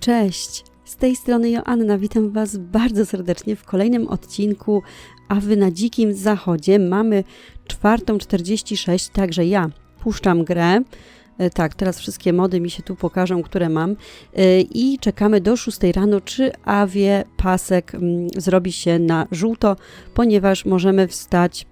Cześć! Z tej strony Joanna, witam Was bardzo serdecznie w kolejnym odcinku A Wy na Dzikim Zachodzie. Mamy 4.46, także ja puszczam grę. E, Tak, teraz wszystkie mody mi się tu pokażą, które mam. E, I czekamy do 6 rano, czy awie pasek mm, zrobi się na żółto, ponieważ możemy wstać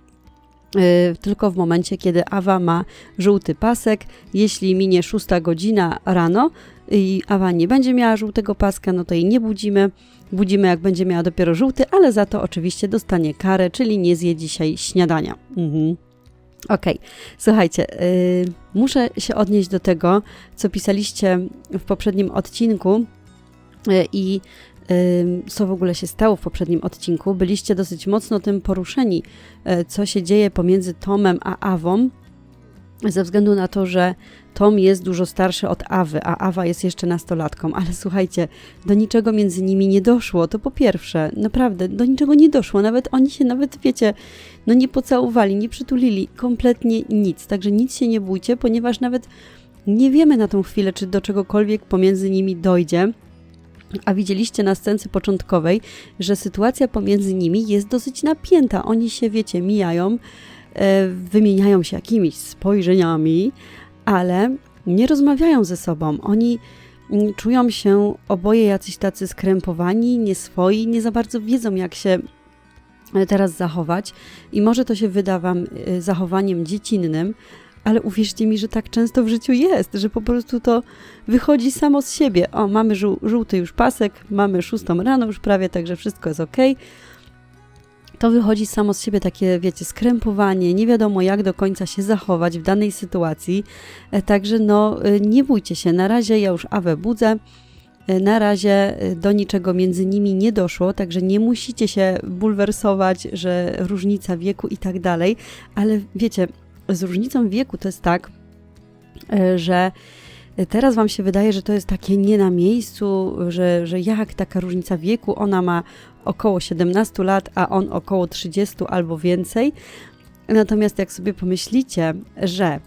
tylko w momencie, kiedy awa ma żółty pasek. Jeśli minie 6 godzina rano i awa nie będzie miała żółtego paska, no to jej nie budzimy. Budzimy, jak będzie miała dopiero żółty, ale za to oczywiście dostanie karę, czyli nie zje dzisiaj śniadania. Mhm. Okej, słuchajcie, yy, muszę się odnieść do tego, co pisaliście w poprzednim odcinku yy, i co w ogóle się stało w poprzednim odcinku. Byliście dosyć mocno tym poruszeni, yy, co się dzieje pomiędzy Tomem a Awą, ze względu na to, że Tom jest dużo starszy od Awy, a Awa jest jeszcze nastolatką. Ale słuchajcie, do niczego między nimi nie doszło. To po pierwsze, naprawdę, do niczego nie doszło. Nawet oni się, nawet wiecie, no nie pocałowali, nie przytulili, kompletnie nic. Także nic się nie bójcie, ponieważ nawet nie wiemy na tą chwilę, czy do czegokolwiek pomiędzy nimi dojdzie. A widzieliście na scence początkowej, że sytuacja pomiędzy nimi jest dosyć napięta. Oni się, wiecie, mijają, e, wymieniają się jakimiś spojrzeniami, ale nie rozmawiają ze sobą. Oni mm, czują się oboje jacyś tacy skrępowani, nieswoi, nie za bardzo wiedzą, jak się e, teraz zachować. I może to się wyda Wam e, zachowaniem dziecinnym, ale uwierzcie mi, że tak często w życiu jest, że po prostu to wychodzi samo z siebie. O, mamy żół, żółty już pasek, mamy szóstą rano już prawie, także wszystko jest ok. To wychodzi samo z siebie takie, wiecie, skrępowanie, nie wiadomo jak do końca się zachować w danej sytuacji. E, Także no, e, nie bójcie się. Na razie ja już Awę budzę. E, Na razie do niczego między nimi nie doszło, także nie musicie się bulwersować, że różnica wieku i tak dalej, ale wiecie, z różnicą wieku to jest tak, e, że teraz Wam się wydaje, że to jest takie nie na miejscu, że, że jak taka różnica wieku, ona ma około 17 lat, a on około 30 albo więcej. Natomiast jak sobie pomyślicie, że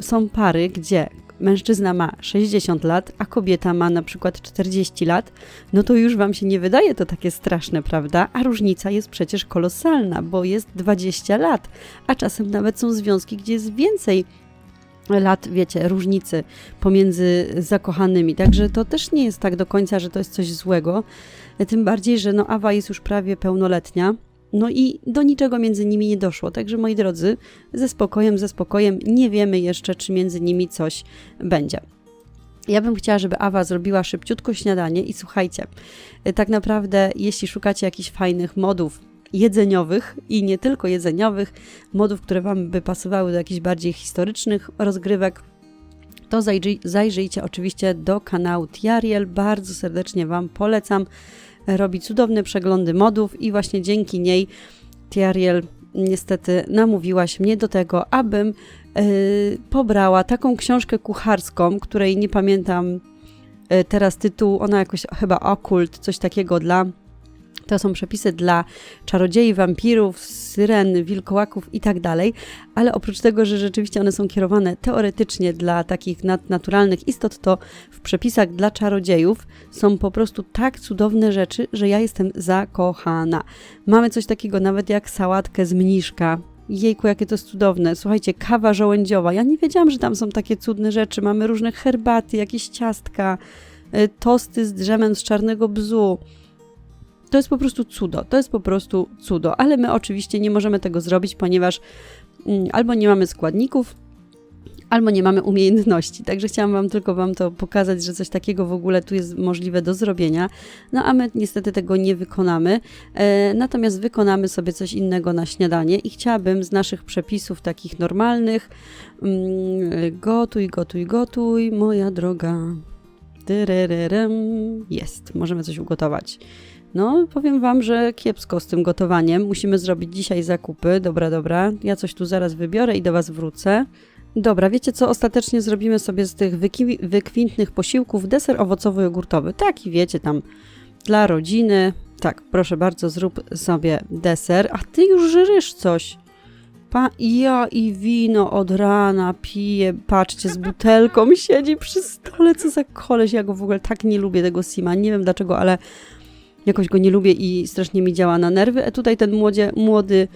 są pary, gdzie mężczyzna ma 60 lat, a kobieta ma na przykład 40 lat, no to już Wam się nie wydaje to takie straszne, prawda? A różnica jest przecież kolosalna, bo jest 20 lat, a czasem nawet są związki, gdzie jest więcej lat, wiecie, różnicy pomiędzy zakochanymi. Także to też nie jest tak do końca, że to jest coś złego. Tym bardziej, że no Awa jest już prawie pełnoletnia. No i do niczego między nimi nie doszło. Także moi drodzy, ze spokojem, ze spokojem, nie wiemy jeszcze, czy między nimi coś będzie. Ja bym chciała, żeby Awa zrobiła szybciutko śniadanie i słuchajcie, tak naprawdę, jeśli szukacie jakichś fajnych modów jedzeniowych i nie tylko jedzeniowych, modów, które Wam by pasowały do jakichś bardziej historycznych rozgrywek, to zajrzyj, zajrzyjcie oczywiście do kanału Tiariel. Bardzo serdecznie Wam polecam. Robi cudowne przeglądy modów i właśnie dzięki niej Tiariel niestety namówiłaś mnie do tego, abym yy, pobrała taką książkę kucharską, której nie pamiętam yy, teraz tytułu, ona jakoś chyba okult, coś takiego dla to są przepisy dla czarodziei, wampirów, syren, wilkołaków i tak dalej, ale oprócz tego, że rzeczywiście one są kierowane teoretycznie dla takich nadnaturalnych istot, to w przepisach dla czarodziejów są po prostu tak cudowne rzeczy, że ja jestem zakochana. Mamy coś takiego nawet jak sałatkę z mniszka. Jejku, jakie to jest cudowne. Słuchajcie, kawa żołędziowa. Ja nie wiedziałam, że tam są takie cudne rzeczy. Mamy różne herbaty, jakieś ciastka, y, tosty z drzemem z czarnego bzu. To jest po prostu cudo, to jest po prostu cudo, ale my oczywiście nie możemy tego zrobić, ponieważ mm, albo nie mamy składników, albo nie mamy umiejętności. Także chciałam Wam tylko Wam to pokazać, że coś takiego w ogóle tu jest możliwe do zrobienia. No a my niestety tego nie wykonamy. E, natomiast wykonamy sobie coś innego na śniadanie i chciałabym z naszych przepisów takich normalnych mm, gotuj, gotuj, gotuj, moja droga. Tyryryrym. Jest, możemy coś ugotować. No, powiem Wam, że kiepsko z tym gotowaniem. Musimy zrobić dzisiaj zakupy. Dobra, dobra. Ja coś tu zaraz wybiorę i do Was wrócę. Dobra, wiecie co? Ostatecznie zrobimy sobie z tych wykwintnych posiłków deser owocowo-jogurtowy. Taki, wiecie, tam dla rodziny. Tak, proszę bardzo, zrób sobie deser. A Ty już żrysz coś. Pa ja i wino od rana piję, patrzcie, z butelką siedzi przy stole, co za koleś, ja go w ogóle tak nie lubię, tego Sima, nie wiem dlaczego, ale jakoś go nie lubię i strasznie mi działa na nerwy. A tutaj ten młodzie, młody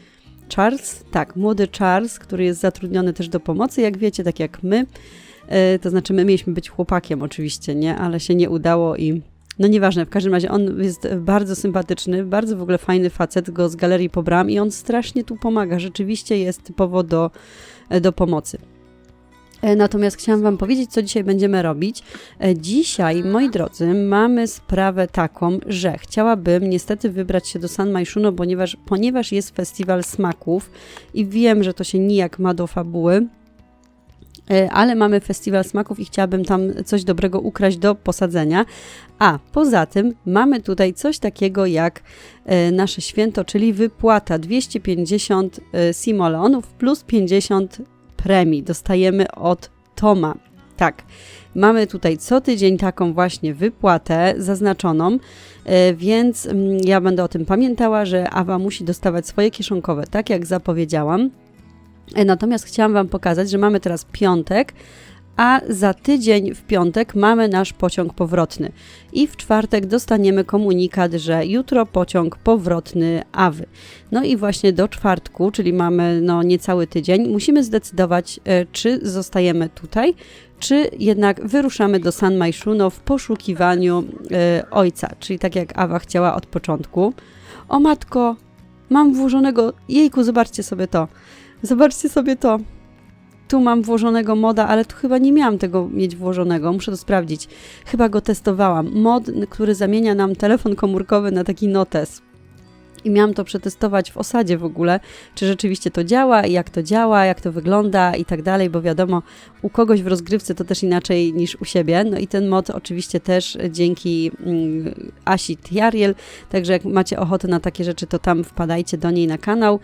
Charles, tak, młody Charles, który jest zatrudniony też do pomocy, jak wiecie, tak jak my, e, to znaczy my mieliśmy być chłopakiem oczywiście, nie, ale się nie udało i no nieważne, w każdym razie on jest bardzo sympatyczny, bardzo w ogóle fajny facet, go z galerii pobrałam i on strasznie tu pomaga, rzeczywiście jest typowo do, do pomocy. E, Natomiast chciałam Wam powiedzieć, co dzisiaj będziemy robić. E, Dzisiaj, moi drodzy, mamy sprawę taką, że chciałabym niestety wybrać się do San Majszuno, ponieważ, ponieważ jest festiwal smaków i wiem, że to się nijak ma do fabuły, E, ale mamy festiwal smaków i chciałabym tam coś dobrego ukraść do posadzenia. A poza tym mamy tutaj coś takiego jak nasze święto, czyli wypłata 250 e, simoleonów plus 50 premii. Dostajemy od Toma. Tak, mamy tutaj co tydzień taką właśnie wypłatę zaznaczoną, e, więc mm, ja będę o tym pamiętała, że Awa musi dostawać swoje kieszonkowe, tak jak zapowiedziałam. E, Natomiast chciałam Wam pokazać, że mamy teraz piątek, a za tydzień w piątek mamy nasz pociąg powrotny. I w czwartek dostaniemy komunikat, że jutro pociąg powrotny Awy. No i właśnie do czwartku, czyli mamy no niecały tydzień, musimy zdecydować, e, czy zostajemy tutaj, czy jednak wyruszamy do San Majszuno w poszukiwaniu e, ojca, czyli tak jak Awa chciała od początku. O matko, mam włożonego, jejku, zobaczcie sobie to. Zobaczcie sobie to. Tu mam włożonego moda, ale tu chyba nie miałam tego mieć włożonego. Muszę to sprawdzić. Chyba go testowałam. Mod, który zamienia nam telefon komórkowy na taki notes. I miałam to przetestować w osadzie w ogóle, czy rzeczywiście to działa, jak to działa, jak to wygląda i tak dalej, bo wiadomo, u kogoś w rozgrywce to też inaczej niż u siebie. No i ten mod oczywiście też dzięki mm, Asi Tiariel, także jak macie ochotę na takie rzeczy, to tam wpadajcie do niej na kanał.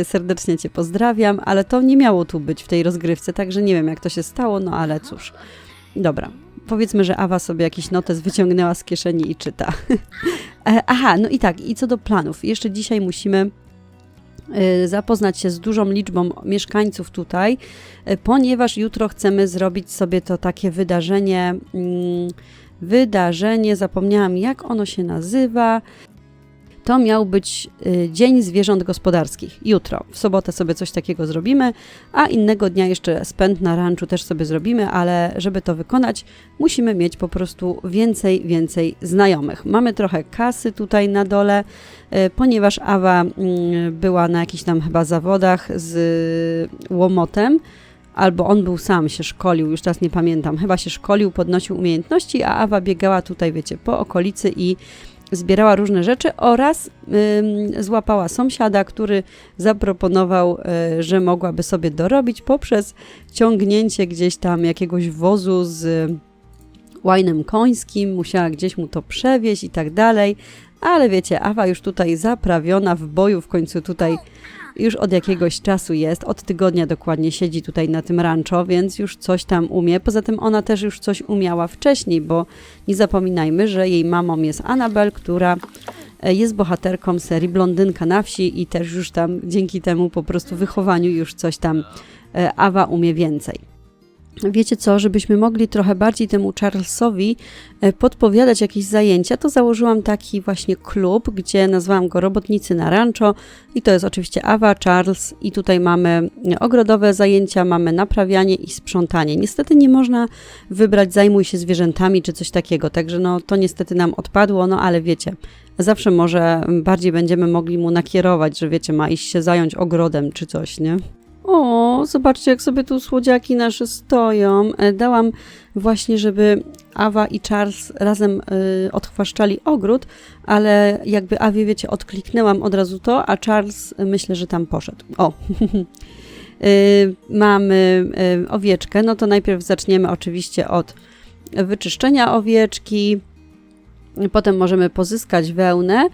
Y, Serdecznie Cię pozdrawiam, ale to nie miało tu być w tej rozgrywce, także nie wiem jak to się stało, no ale cóż. Dobra, powiedzmy, że Awa sobie jakiś notes wyciągnęła z kieszeni i czyta. E, Aha, no i tak, i co do planów. Jeszcze dzisiaj musimy y, zapoznać się z dużą liczbą mieszkańców tutaj, y, ponieważ jutro chcemy zrobić sobie to takie wydarzenie. mm, Wydarzenie, zapomniałam jak ono się nazywa. To miał być y, Dzień Zwierząt Gospodarskich. Jutro, w sobotę sobie coś takiego zrobimy, a innego dnia jeszcze spęd na ranczu też sobie zrobimy, ale żeby to wykonać, musimy mieć po prostu więcej, więcej znajomych. Mamy trochę kasy tutaj na dole, y, ponieważ Awa mm, była na jakichś tam chyba zawodach z łomotem, albo on był sam, się szkolił, już teraz nie pamiętam, chyba się szkolił, podnosił umiejętności, a Awa biegała tutaj, wiecie, po okolicy i zbierała różne rzeczy oraz ym, złapała sąsiada, który zaproponował, y, że mogłaby sobie dorobić poprzez ciągnięcie gdzieś tam jakiegoś wozu z łajnem końskim, musiała gdzieś mu to przewieźć i tak dalej, ale wiecie, Awa już tutaj zaprawiona w boju, w końcu tutaj już od jakiegoś czasu jest, od tygodnia dokładnie siedzi tutaj na tym rancho, więc już coś tam umie. Poza tym ona też już coś umiała wcześniej, bo nie zapominajmy, że jej mamą jest Anabel, która e, jest bohaterką serii Blondynka na wsi i też już tam dzięki temu po prostu wychowaniu już coś tam e, Awa umie więcej. Wiecie co, żebyśmy mogli trochę bardziej temu Charlesowi e, podpowiadać jakieś zajęcia, to założyłam taki właśnie klub, gdzie nazwałam go Robotnicy na Rancho i to jest oczywiście Awa, Charles i tutaj mamy ogrodowe zajęcia, mamy naprawianie i sprzątanie. Niestety nie można wybrać zajmuj się zwierzętami czy coś takiego, także no to niestety nam odpadło, no ale wiecie, zawsze może bardziej będziemy mogli mu nakierować, że wiecie, ma iść się zająć ogrodem czy coś, nie? O, zobaczcie, jak sobie tu słodziaki nasze stoją. E, Dałam właśnie, żeby Awa i Charles razem y, odchwaszczali ogród, ale jakby Awie, wiecie, odkliknęłam od razu to, a Charles y, myślę, że tam poszedł. O, y, mamy y, owieczkę, no to najpierw zaczniemy oczywiście od wyczyszczenia owieczki, potem możemy pozyskać wełnę,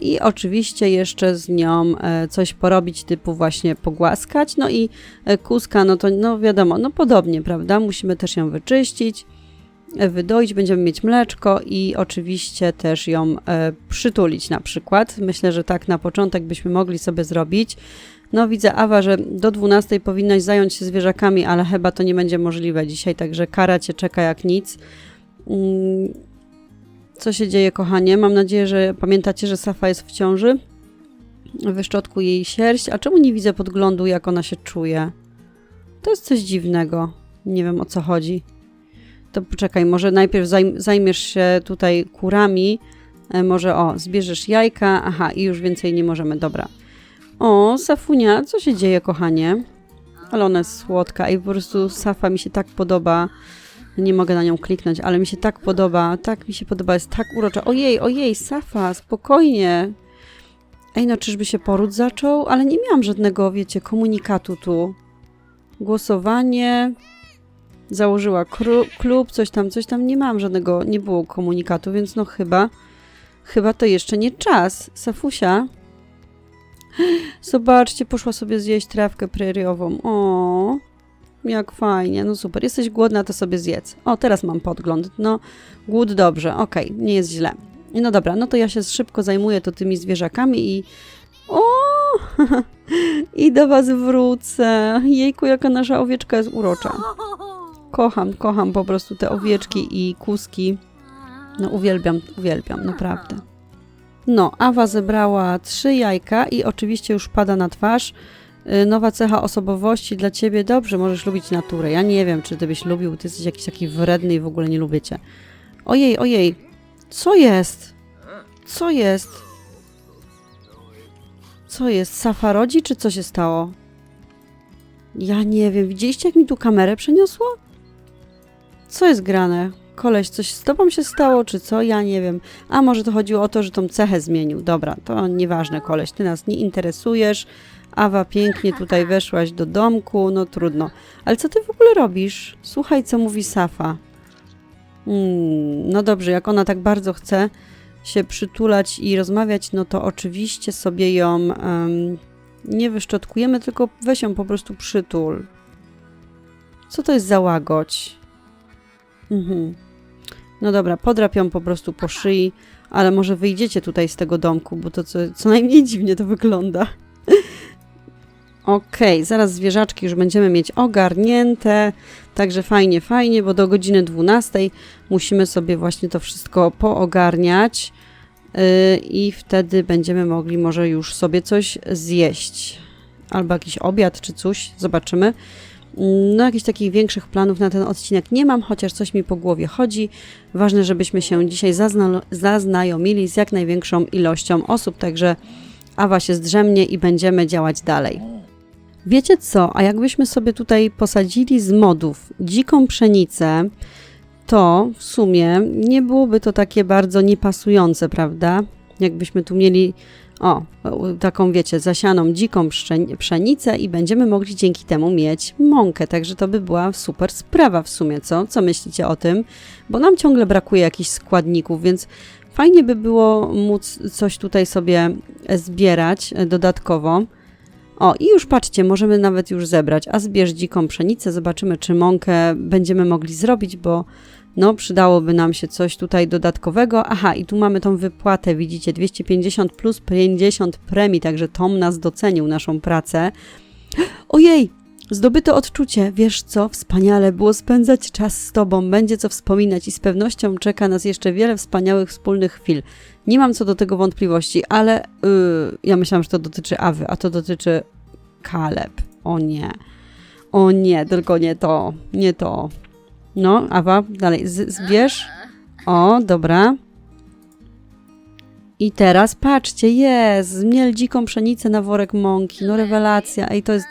i oczywiście jeszcze z nią e, coś porobić, typu właśnie pogłaskać. No i e, kuska, no to no wiadomo, no podobnie, prawda? Musimy też ją wyczyścić, wydoić, będziemy mieć mleczko i oczywiście też ją przytulić na przykład. Myślę, że tak na początek byśmy mogli sobie zrobić. No widzę, Awa, że do 12 powinnaś zająć się zwierzakami, ale chyba to nie będzie możliwe dzisiaj, także kara cię czeka jak nic. Mm, Co się dzieje, kochanie? Mam nadzieję, że pamiętacie, że Safa jest w ciąży. Wyszczotkuj jej sierść. A czemu nie widzę podglądu, jak ona się czuje? To jest coś dziwnego. Nie wiem, o co chodzi. To poczekaj, może najpierw zajm- zajmiesz się tutaj kurami. E, Może o, zbierzesz jajka. Aha, i już więcej nie możemy. Dobra. O, Safunia, co się dzieje, kochanie? Ale ona jest słodka i po prostu Safa mi się tak podoba. Nie mogę na nią kliknąć, ale mi się tak podoba. Tak mi się podoba, jest tak urocza. Ojej, ojej, Safa, spokojnie. Ej, no czyżby się poród zaczął? Ale nie miałam żadnego, wiecie, komunikatu tu. Głosowanie. Założyła klub, coś tam, coś tam. Nie miałam żadnego, nie było komunikatu, więc no chyba, chyba to jeszcze nie czas. Safusia. Zobaczcie, poszła sobie zjeść trawkę preriową. O, jak fajnie, no super. Jesteś głodna, to sobie zjedz. O, teraz mam podgląd. No, głód dobrze, okej, nie jest źle. No dobra, no to ja się szybko zajmuję to tymi zwierzakami i... O! I do was wrócę. Jejku, jaka nasza owieczka jest urocza. Kocham, kocham po prostu te owieczki i kuski. No uwielbiam, uwielbiam, naprawdę. No, Awa zebrała trzy jajka i oczywiście już pada na twarz. Y, Nowa cecha osobowości dla ciebie. Dobrze, możesz lubić naturę. Ja nie wiem, czy ty byś lubił, ty jesteś jakiś taki wredny i w ogóle nie lubię cię. Ojej, ojej, co jest? Co jest? Co jest? Safa rodzi, czy co się stało? Ja nie wiem. Widzieliście, jak mi tu kamerę przeniosło? Co jest grane? Koleś, coś z tobą się stało, czy co? Ja nie wiem. A może to chodziło o to, że tą cechę zmienił. Dobra, to nieważne, koleś. Ty nas nie interesujesz. Awa, pięknie tutaj weszłaś do domku. No trudno. Ale co ty w ogóle robisz? Słuchaj, co mówi Safa. Hmm, no dobrze, jak ona tak bardzo chce się przytulać i rozmawiać, no to oczywiście sobie ją em, nie wyszczotkujemy, tylko weź ją po prostu przytul. Co to jest za łagodź? Mhm. No dobra, podrap ją po prostu po szyi, ale może wyjdziecie tutaj z tego domku, bo to co, co najmniej dziwnie to wygląda. Okej, zaraz zwierzaczki już będziemy mieć ogarnięte, także fajnie, fajnie, bo do godziny 12 musimy sobie właśnie to wszystko poogarniać yy, i wtedy będziemy mogli może już sobie coś zjeść. Albo jakiś obiad czy coś, zobaczymy. No, jakichś takich większych planów na ten odcinek nie mam, chociaż coś mi po głowie chodzi. Ważne, żebyśmy się dzisiaj zazna- zaznajomili z jak największą ilością osób, także Awa się zdrzemnie i będziemy działać dalej. Wiecie co, a jakbyśmy sobie tutaj posadzili z modów dziką pszenicę, to w sumie nie byłoby to takie bardzo niepasujące, prawda? Jakbyśmy tu mieli, o, taką wiecie, zasianą dziką pszenicę i będziemy mogli dzięki temu mieć mąkę, także to by była super sprawa w sumie, co? Co myślicie o tym? Bo nam ciągle brakuje jakichś składników, więc fajnie by było móc coś tutaj sobie zbierać e, dodatkowo. O, i już patrzcie, możemy nawet już zebrać. A zbierz dziką pszenicę, zobaczymy, czy mąkę będziemy mogli zrobić, bo no, przydałoby nam się coś tutaj dodatkowego. Aha, i tu mamy tą wypłatę, widzicie, 250 plus 50 premii, także Tom nas docenił, naszą pracę. Ojej, zdobyte odczucie, wiesz co, wspaniale było spędzać czas z tobą, będzie co wspominać i z pewnością czeka nas jeszcze wiele wspaniałych wspólnych chwil. Nie mam co do tego wątpliwości, ale yy, ja myślałam, że to dotyczy Awy, a to dotyczy Kaleb. O nie. O nie, tylko nie to. Nie to. No, Awa, dalej. Z zbierz. O, dobra. I teraz patrzcie, jest, zmiel dziką pszenicę na worek mąki. No rewelacja. Ej, to jest,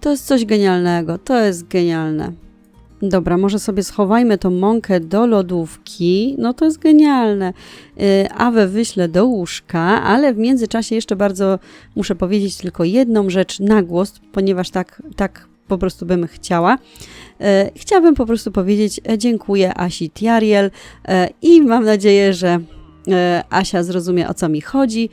to jest coś genialnego. To jest genialne. Dobra, może sobie schowajmy tą mąkę do lodówki. No to jest genialne. Y, Awę wyślę do łóżka, ale w międzyczasie jeszcze bardzo muszę powiedzieć tylko jedną rzecz na głos, ponieważ tak, tak po prostu bym chciała. E, Chciałabym po prostu powiedzieć e, dziękuję Asi Tiariel e, i mam nadzieję, że e, Asia zrozumie o co mi chodzi.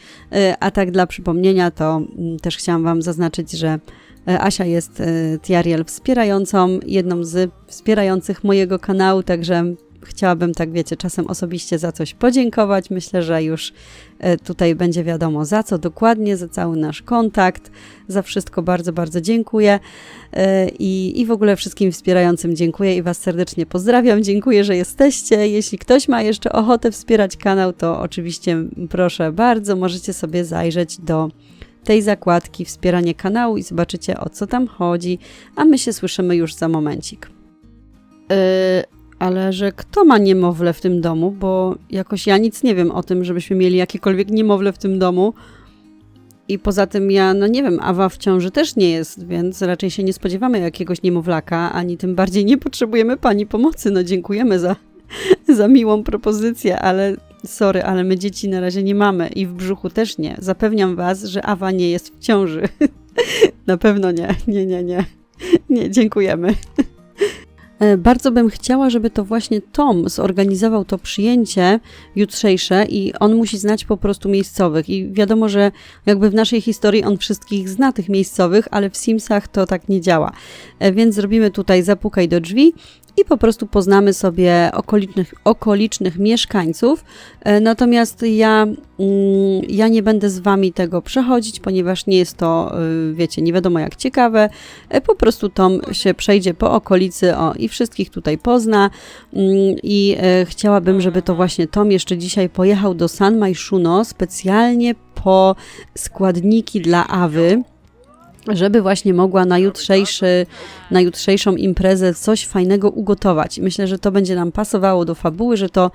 A tak dla przypomnienia, to mm, też chciałam Wam zaznaczyć, że Asia jest e, Tiariel wspierającą, jedną z wspierających mojego kanału, także chciałabym tak, wiecie, czasem osobiście za coś podziękować. Myślę, że już e, tutaj będzie wiadomo za co dokładnie, za cały nasz kontakt, za wszystko bardzo, bardzo dziękuję e, i, i w ogóle wszystkim wspierającym dziękuję i Was serdecznie pozdrawiam. Dziękuję, że jesteście. Jeśli ktoś ma jeszcze ochotę wspierać kanał, to oczywiście proszę bardzo, możecie sobie zajrzeć do tej zakładki wspieranie kanału i zobaczycie o co tam chodzi, a my się słyszymy już za momencik. Yy, ale że kto ma niemowlę w tym domu, bo jakoś ja nic nie wiem o tym, żebyśmy mieli jakiekolwiek niemowlę w tym domu. I poza tym ja, no nie wiem, Awa w ciąży też nie jest, więc raczej się nie spodziewamy jakiegoś niemowlaka, ani tym bardziej nie potrzebujemy pani pomocy. No dziękujemy za, za miłą propozycję, ale sorry, ale my dzieci na razie nie mamy i w brzuchu też nie. Zapewniam was, że Awa nie jest w ciąży. na pewno nie, nie, nie, nie. Nie, dziękujemy. E, bardzo bym chciała, żeby to właśnie Tom zorganizował to przyjęcie jutrzejsze i on musi znać po prostu miejscowych. I wiadomo, że jakby w naszej historii on wszystkich zna tych miejscowych, ale w Simsach to tak nie działa. E, więc zrobimy tutaj zapukaj do drzwi i po prostu poznamy sobie okolicznych, okolicznych mieszkańców. E, natomiast ja, mm, ja nie będę z Wami tego przechodzić, ponieważ nie jest to, e, wiecie, nie wiadomo jak ciekawe. E, po prostu Tom się przejdzie po okolicy o, i wszystkich tutaj pozna. Mm, I chciałabym, żeby to właśnie Tom jeszcze dzisiaj pojechał do San Majszuno specjalnie po składniki dla Awy żeby właśnie mogła na, jutrzejszy, na jutrzejszą imprezę coś fajnego ugotować. Myślę, że to będzie nam pasowało do fabuły, że to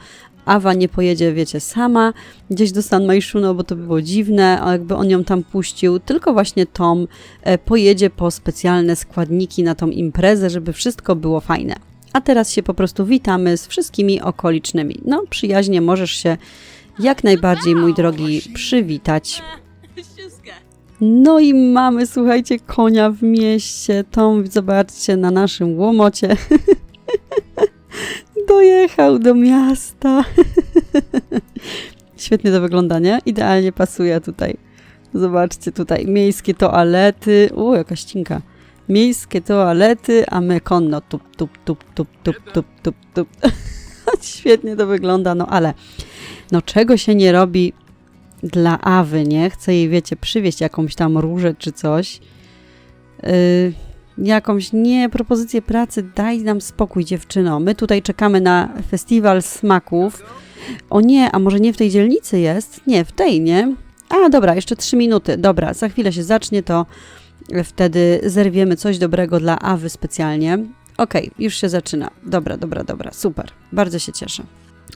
Awa nie pojedzie, wiecie, sama gdzieś do San Majszuno, bo to by było dziwne, a jakby on ją tam puścił, tylko właśnie Tom e, pojedzie po specjalne składniki na tą imprezę, żeby wszystko było fajne. A teraz się po prostu witamy z wszystkimi okolicznymi. No, przyjaźnie możesz się jak najbardziej, mój drogi, przywitać. No i mamy, słuchajcie, konia w mieście. Tom, zobaczcie, na naszym łomocie. Dojechał do miasta. Świetnie to wygląda, nie? Idealnie pasuje tutaj. Zobaczcie tutaj, miejskie toalety. U, jaka ścinka. Miejskie toalety, a my konno tup, tup, tup, tup, tup, tup, tup, tup. Świetnie to wygląda, no ale no czego się nie robi dla Awy, nie? Chcę jej, wiecie, przywieźć jakąś tam różę czy coś. Yy, jakąś, nie, propozycję pracy, daj nam spokój dziewczyno. My tutaj czekamy na festiwal smaków. O nie, a może nie w tej dzielnicy jest? Nie, w tej, nie? A, dobra, jeszcze trzy minuty. Dobra, za chwilę się zacznie, to wtedy zerwiemy coś dobrego dla Awy specjalnie. Okej, okay, już się zaczyna. Dobra, dobra, dobra, super. Bardzo się cieszę.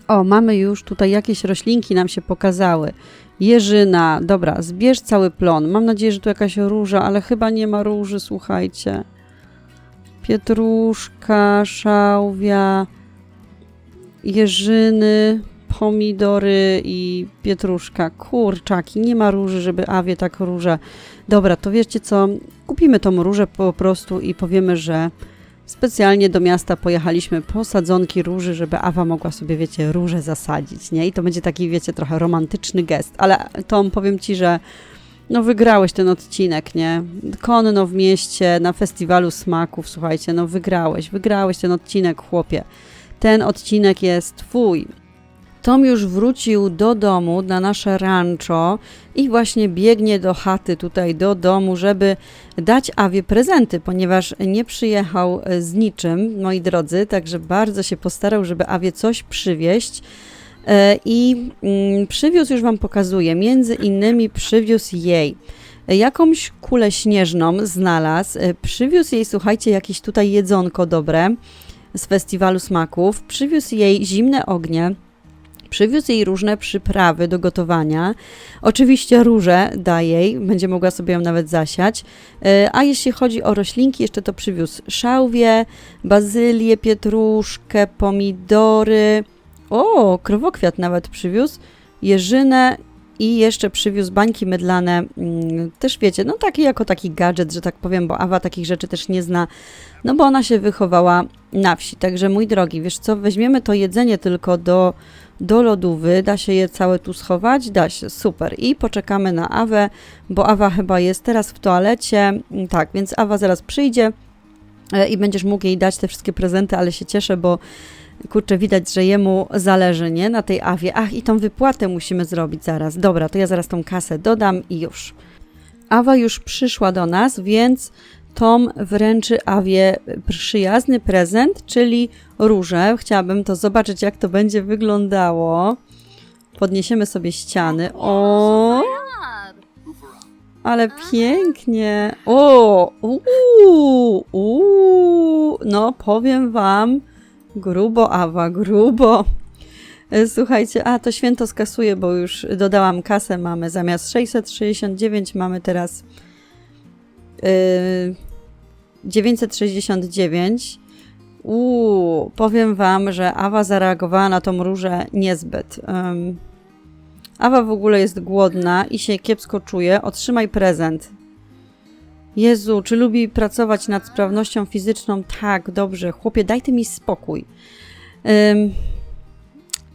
O, mamy już tutaj jakieś roślinki nam się pokazały. Jeżyna, dobra, zbierz cały plon. Mam nadzieję, że tu jakaś róża, ale chyba nie ma róży, słuchajcie. Pietruszka, szałwia, jeżyny, pomidory i pietruszka. Kurczaki, nie ma róży, żeby awie tak róże. Dobra, to wiecie co, kupimy tą różę po prostu i powiemy, że Specjalnie do miasta pojechaliśmy po sadzonki róży, żeby Awa mogła sobie, wiecie, róże zasadzić, nie? I to będzie taki, wiecie, trochę romantyczny gest. Ale Tom, powiem Ci, że no wygrałeś ten odcinek, nie? Konno w mieście, na festiwalu smaków, słuchajcie, no wygrałeś, wygrałeś ten odcinek, chłopie. Ten odcinek jest twój. Tom już wrócił do domu na nasze rancho i właśnie biegnie do chaty tutaj do domu, żeby dać Awie prezenty, ponieważ nie przyjechał z niczym, moi drodzy, także bardzo się postarał, żeby Awie coś przywieźć. E, I mm, przywiózł, już Wam pokazuję, między innymi przywiózł jej. Jakąś kulę śnieżną znalazł, e, przywiózł jej, słuchajcie, jakieś tutaj jedzonko dobre z festiwalu smaków, przywiózł jej zimne ognie, Przywiózł jej różne przyprawy do gotowania. Oczywiście róże da jej, będzie mogła sobie ją nawet zasiać. E, a jeśli chodzi o roślinki, jeszcze to przywiózł szałwię, bazylię, pietruszkę, pomidory. O, krowokwiat nawet przywiózł, jeżynę i jeszcze przywiózł bańki mydlane, mm, też wiecie, no taki jako taki gadżet, że tak powiem, bo Awa takich rzeczy też nie zna, no bo ona się wychowała na wsi. Także mój drogi, wiesz co, weźmiemy to jedzenie tylko do do lodówy. Da się je całe tu schować? Da się, super. I poczekamy na Awę, bo Awa chyba jest teraz w toalecie. Mm, tak, więc Awa zaraz przyjdzie e, i będziesz mógł jej dać te wszystkie prezenty, ale się cieszę, bo kurczę, widać, że jemu zależy, nie? Na tej awie. Ach, i tą wypłatę musimy zrobić zaraz. Dobra, to ja zaraz tą kasę dodam i już. Awa już przyszła do nas, więc Tom wręczy Awie przyjazny prezent, czyli różę. Chciałabym to zobaczyć, jak to będzie wyglądało. Podniesiemy sobie ściany. O, ale pięknie. O, uuu, uuu. No, powiem wam, grubo, Awa, grubo. Słuchajcie, a to święto skasuję, bo już dodałam kasę. Mamy zamiast 669, mamy teraz 969. Uuu, powiem wam, że Awa zareagowała na tą różę niezbyt. Ym, Awa w ogóle jest głodna i się kiepsko czuje. Otrzymaj prezent. Jezu, czy lubi pracować nad sprawnością fizyczną? Tak, dobrze. Chłopie, daj ty mi spokój. Ym,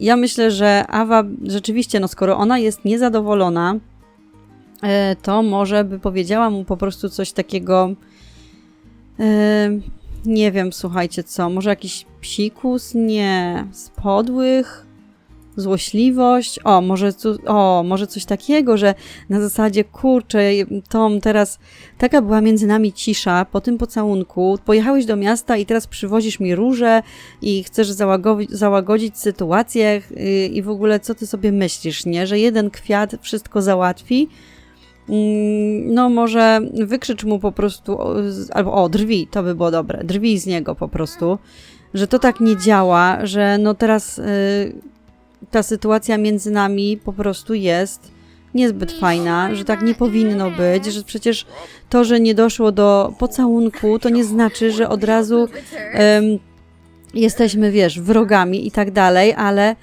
ja myślę, że Awa rzeczywiście, no skoro ona jest niezadowolona, to może by powiedziała mu po prostu coś takiego. e, Nie wiem, słuchajcie, co? Może jakiś psikus? Nie. Z podłych? Złośliwość? O, może, o, może coś takiego, że na zasadzie, kurczę, Tom, teraz taka była między nami cisza po tym pocałunku. Pojechałeś do miasta i teraz przywozisz mi róże i chcesz załagodzić, załagodzić sytuację yy, i w ogóle co ty sobie myślisz, nie? Że jeden kwiat wszystko załatwi? Mm, No może wykrzycz mu po prostu, albo o, drwi, to by było dobre, drwi z niego po prostu, że to tak nie działa, że no teraz y, ta sytuacja między nami po prostu jest niezbyt fajna, że tak nie powinno być, że przecież to, że nie doszło do pocałunku, to nie znaczy, że od razu em, jesteśmy, wiesz, wrogami i tak dalej, ale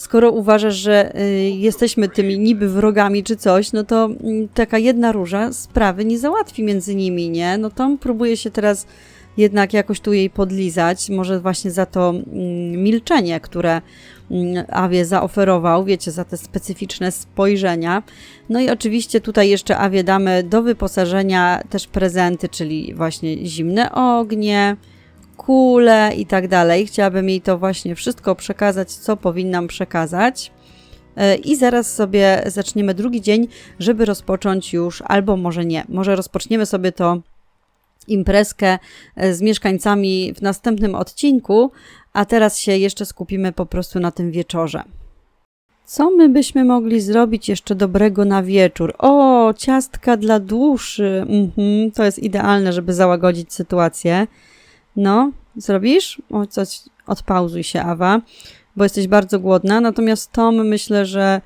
skoro uważasz, że y, jesteśmy tymi niby wrogami czy coś, no to mm, taka jedna róża sprawy nie załatwi między nimi, nie? No to próbuje się teraz jednak jakoś tu jej podlizać, może właśnie za to mm, milczenie, które mm, Awie zaoferował, wiecie, za te specyficzne spojrzenia. No i oczywiście tutaj jeszcze Awie damy do wyposażenia też prezenty, czyli właśnie zimne ognie, kule i tak dalej. Chciałabym jej to właśnie wszystko przekazać, co powinnam przekazać. E, I zaraz sobie zaczniemy drugi dzień, żeby rozpocząć już, albo może nie, może rozpoczniemy sobie to imprezkę e, z mieszkańcami w następnym odcinku, a teraz się jeszcze skupimy po prostu na tym wieczorze. Co my byśmy mogli zrobić jeszcze dobrego na wieczór? O, ciastka dla duszy. Mhm, to jest idealne, żeby załagodzić sytuację. No, zrobisz? O, coś, odpauzuj się, Awa, bo jesteś bardzo głodna. Natomiast Tom myślę, że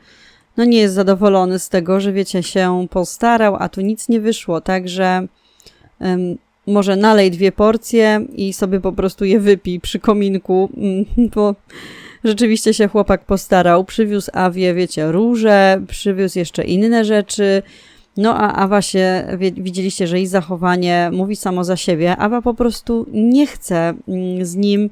no nie jest zadowolony z tego, że wiecie, się postarał, a tu nic nie wyszło, także em, może nalej dwie porcje i sobie po prostu je wypij przy kominku, mm, bo rzeczywiście się chłopak postarał. Przywiózł Awie, wiecie, róże, przywiózł jeszcze inne rzeczy. No a Awa się, widzieliście, że jej zachowanie mówi samo za siebie. Awa po prostu nie chce mm, z nim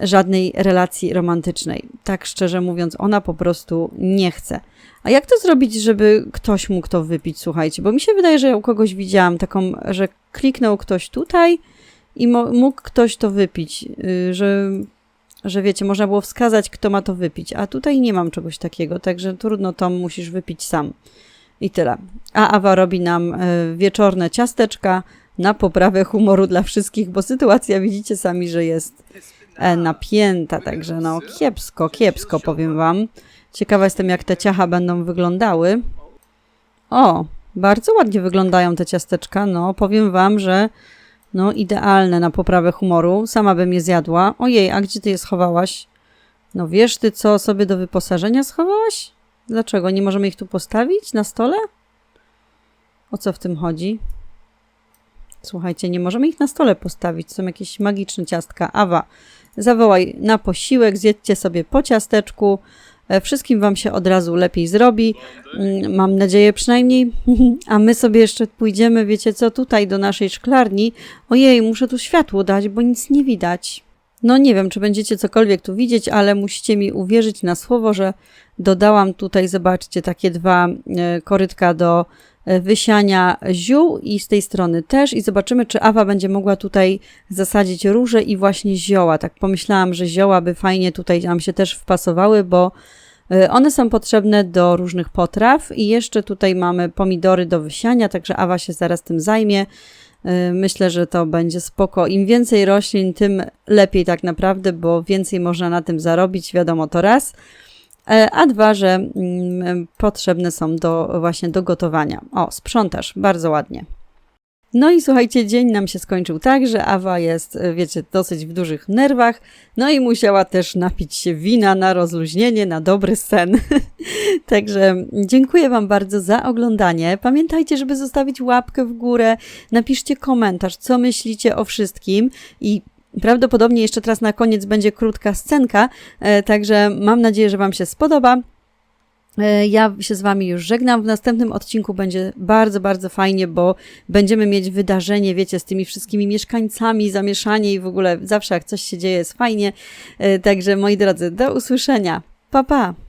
żadnej relacji romantycznej. Tak szczerze mówiąc, ona po prostu nie chce. A jak to zrobić, żeby ktoś mógł to wypić, słuchajcie? Bo mi się wydaje, że u kogoś widziałam taką, że kliknął ktoś tutaj i mógł ktoś to wypić, yy, że, że wiecie, można było wskazać, kto ma to wypić. A tutaj nie mam czegoś takiego, także trudno, to musisz wypić sam. I tyle. A Awa robi nam y, wieczorne ciasteczka na poprawę humoru dla wszystkich, bo sytuacja widzicie sami, że jest e, napięta, także no kiepsko, kiepsko powiem wam. Ciekawa jestem, jak te ciacha będą wyglądały. O, bardzo ładnie wyglądają te ciasteczka, no powiem wam, że no idealne na poprawę humoru. Sama bym je zjadła. Ojej, a gdzie ty je schowałaś? No wiesz ty, co sobie do wyposażenia schowałaś? Dlaczego? Nie możemy ich tu postawić na stole? O co w tym chodzi? Słuchajcie, nie możemy ich na stole postawić. Są jakieś magiczne ciastka. Awa, zawołaj na posiłek, zjedźcie sobie po ciasteczku. E, Wszystkim Wam się od razu lepiej zrobi. Mm, Mam nadzieję przynajmniej. A my sobie jeszcze pójdziemy, wiecie co, tutaj do naszej szklarni. Ojej, muszę tu światło dać, bo nic nie widać. No nie wiem, czy będziecie cokolwiek tu widzieć, ale musicie mi uwierzyć na słowo, że dodałam tutaj, zobaczcie, takie dwa e, korytka do e, wysiania ziół i z tej strony też i zobaczymy, czy Awa będzie mogła tutaj zasadzić róże i właśnie zioła. Tak pomyślałam, że zioła by fajnie tutaj nam się też wpasowały, bo e, one są potrzebne do różnych potraw i jeszcze tutaj mamy pomidory do wysiania, także Awa się zaraz tym zajmie. E, Myślę, że to będzie spoko. Im więcej roślin, tym lepiej tak naprawdę, bo więcej można na tym zarobić, wiadomo to raz. E, A dwa, że mm, potrzebne są do właśnie do gotowania. O, sprzątasz, bardzo ładnie. No i słuchajcie, dzień nam się skończył tak, że Awa jest, e, wiecie, dosyć w dużych nerwach, no i musiała też napić się wina na rozluźnienie, na dobry sen. Także dziękuję Wam bardzo za oglądanie. Pamiętajcie, żeby zostawić łapkę w górę, napiszcie komentarz, co myślicie o wszystkim i prawdopodobnie jeszcze teraz na koniec będzie krótka scenka, e, także mam nadzieję, że Wam się spodoba. E, Ja się z Wami już żegnam. W następnym odcinku będzie bardzo, bardzo fajnie, bo będziemy mieć wydarzenie, wiecie, z tymi wszystkimi mieszkańcami, zamieszanie i w ogóle zawsze jak coś się dzieje jest fajnie. E, Także moi drodzy, do usłyszenia. Pa, pa!